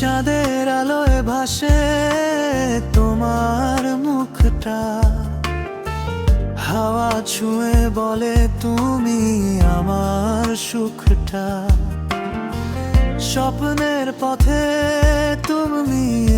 চাঁদের আলোয় ভাসে তোমার মুখটা। হাওয়া ছুঁয়ে বলে তুমি আমার সুখটা। স্বপ্নের পথে তুমি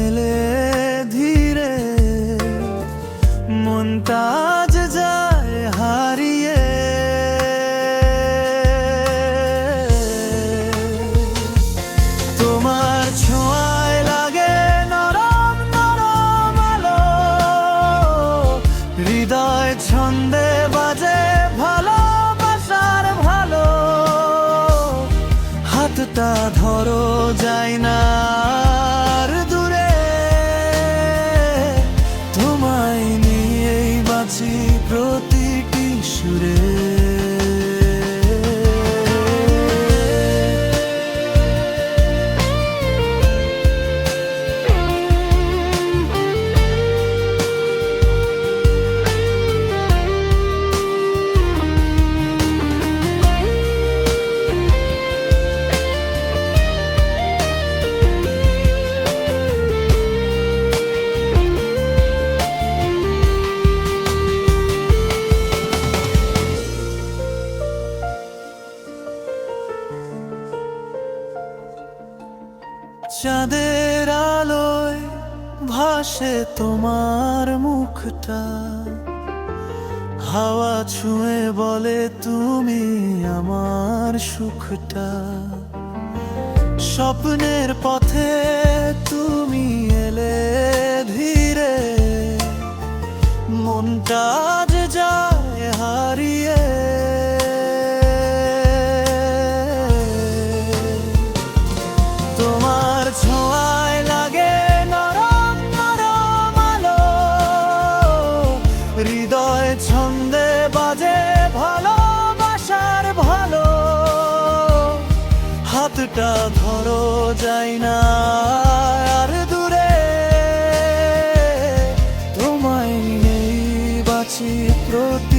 ছন্দে বাজে ভালোবাসার ভালো। হাতটা ধরো যায় না। চাঁদের আলোয় ভাসে তোমার মুখটা। হাওয়া ছুঁয়ে বলে তুমি আমার সুখটা। স্বপ্নের পথে হৃদয় ছন্দে বাজে ভালোবাসার ভালো। হাতটা ধরো যাই না আর দূরে। তোমায় নেই বাঁচি প্রতি